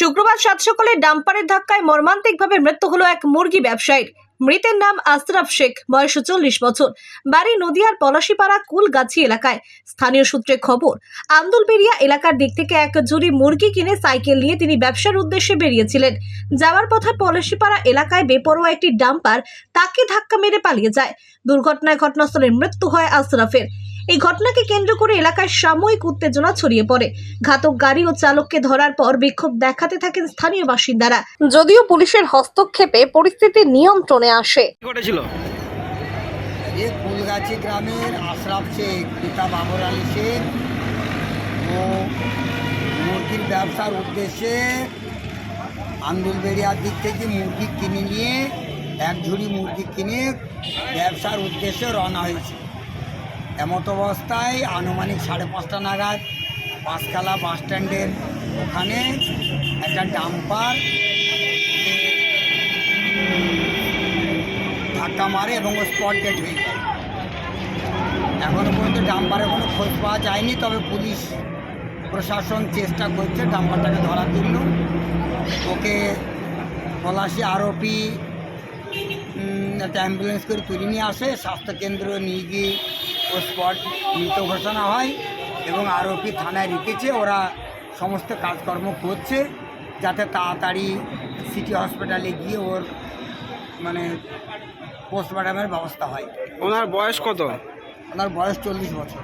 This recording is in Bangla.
শুক্রবার সাত সকালে ডাম্পারের ধাক্কায় মর্মান্তিকভাবে মৃত্যু হলো এক মুরগি ব্যবসায়ীর। মৃতের নাম আশরাফ শেখ, বয়স চল্লিশ বছর। বাড়ি নদিয়ার পলাশিপাড়া কুলগাছি এলাকায়। স্থানীয় সূত্রে খবর আন্দুলবেরিয়া এলাকার দিক থেকে এক জুড়ি মুরগি কিনে সাইকেল নিয়ে তিনি ব্যবসার উদ্দেশ্যে বেরিয়েছিলেন। যাওয়ার পথে পলাশিপাড়া এলাকায় বেপরোয়া একটি ডাম্পার তাকে ধাক্কা মেরে পালিয়ে যায়। দুর্ঘটনায় ঘটনাস্থলে মৃত্যু হয় আশরাফের। এই ঘটনাকে কেন্দ্র করে এলাকায় সাময়িক উত্তেজনা ছড়িয়ে পড়ে। ঘাতক গাড়ি ও চালককে ধরার পর বিক্ষোভ দেখাতে থাকেন স্থানীয় বাসিন্দারা। যদিও পুলিশের হস্তক্ষেপে পরিস্থিতি নিয়ন্ত্রণে আসে। ঘটেছিল? এ ফুলগাছি গ্রামের আশরাফ শেখ পিতা বাবর আলী শেখ ও মুরগির ব্যবসার উদ্দেশ্যে আন্দুলবেড়িয়ার দিক থেকে মুরগি কিনে নিয়ে এক ঝুড়ি মুরগি কিনে ব্যবসার উদ্দেশ্যে রওনা হয়েছে। এমত অবস্থায় আনুমানিক সাড়ে পাঁচটা নাগাদ পাঁচখালা বাস স্ট্যান্ডের ওখানে একটা ডাম্পার ধাক্কা মারে এবং ও স্পট ডেট হয়ে যায়। এখনও পর্যন্ত ডাম্পারের কোনো খোঁজ পাওয়া যায়নি, তবে পুলিশ প্রশাসন চেষ্টা করছে ডাম্পারটাকে ধরার জন্য ওকে পলাশি আরোপি একটা অ্যাম্বুলেন্স করে তুলে নিয়ে আসে, স্বাস্থ্যকেন্দ্র নিয়ে গিয়ে ও স্পট মৃত ঘোষণা হয় এবং আরোপি থানায় রেখেছে ওরা সমস্ত কাজকর্ম করছে যাতে তাড়াতাড়ি সিটি হসপিটালে গিয়ে ওর মানে পোস্টমর্টমের ব্যবস্থা হয়। ওনার বয়স কত? ওনার বয়স চল্লিশ বছর।